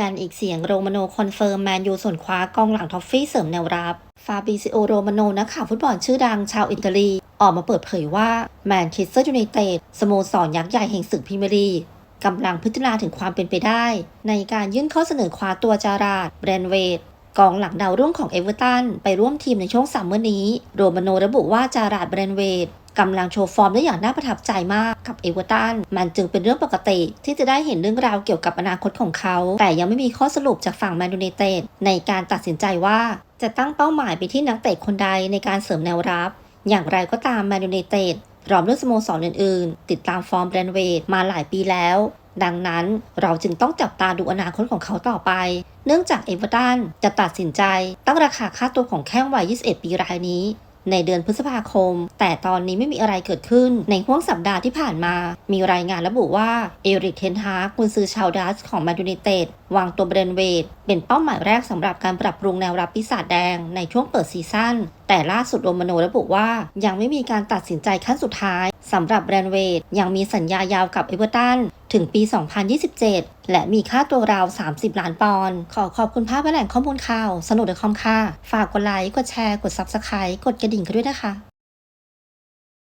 ยันอีกเสียงโรมาโนคอนเฟิร์มแมนยูส่วนคว้ากองหลังท็อฟฟี่เสริมแนวรับ ฟาบิซิโอโรมาโนนักข่าวฟุตบอลชื่อดังชาวอิตาลี ออกมาเปิดเผยว่าแมนเชสเตอร์ยูไนเต็ดสโมสรยักษ์ใหญ่แห่งศึกพรีเมียร์ลีกกำลังพิจารณาถึงความเป็นไปได้ ในการยื่นข้อเสนอคว้าตัวจาราดแบรนเวด กองหลังดาวรุ่งของเอเวอร์ตันไปร่วมทีมในช่วงซัมเมอร์นี้ โรมาโนระบุว่าจาราดแบรนเวดกำลังโชว์ฟอร์มได้อย่างน่าประทับใจมากกับเอเวอร์ตัน มันจึงเป็นเรื่องปกติที่จะได้เห็นเรื่องราวเกี่ยวกับอนาคตของเขา แต่ยังไม่มีข้อสรุปจากฝั่งแมนยูไนเต็ดในการตัดสินใจว่าจะตั้งเป้าหมายไปที่นักเตะคนใดในการเสริมแนวรับ อย่างไรก็ตามแมนยูไนเต็ดพร้อมด้วยสโมสรอื่นๆ ติดตามฟอร์มแบรนเวดมาหลายปีแล้ว ดังนั้นเราจึงต้องจับตาดูอนาคตของเขาต่อไป เนื่องจากเอเวอร์ตันจะตัดสินใจตั้งราคาค่าตัวของแข้งวัย 21 ปีรายนี้ ในเดือนพฤษภาคม แต่ตอนนี้ไม่มีอะไรเกิดขึ้น ในห่วงสัปดาห์ที่ผ่านมา มีรายงานระบุว่า เอริกเทนฮากกุนซือชาวดัชของแมนยูไนเต็ดวางตัวเบรนเวดเป็นเป้าหมายแรกสำหรับการปรับปรุงแนวรับปีศาจแดงในช่วงเปิดซีซั่นแต่ล่าสุดโรมาโนระบุว่ายังไม่มีการตัดสินใจขั้นสุดท้าย สำหรับแบรนด์เวดยังมีสัญญายาวกับเอเวอร์ตันถึงปี 2027 และมีค่าตัวราว 30 ล้านปอนด์ขอขอบคุณภาพและแหล่งข้อมูลข่าว สนุกเดอะคอมค่ะ ฝากกดไลค์ กดแชร์ กด Subscribe กดกระดิ่งกันด้วยนะคะ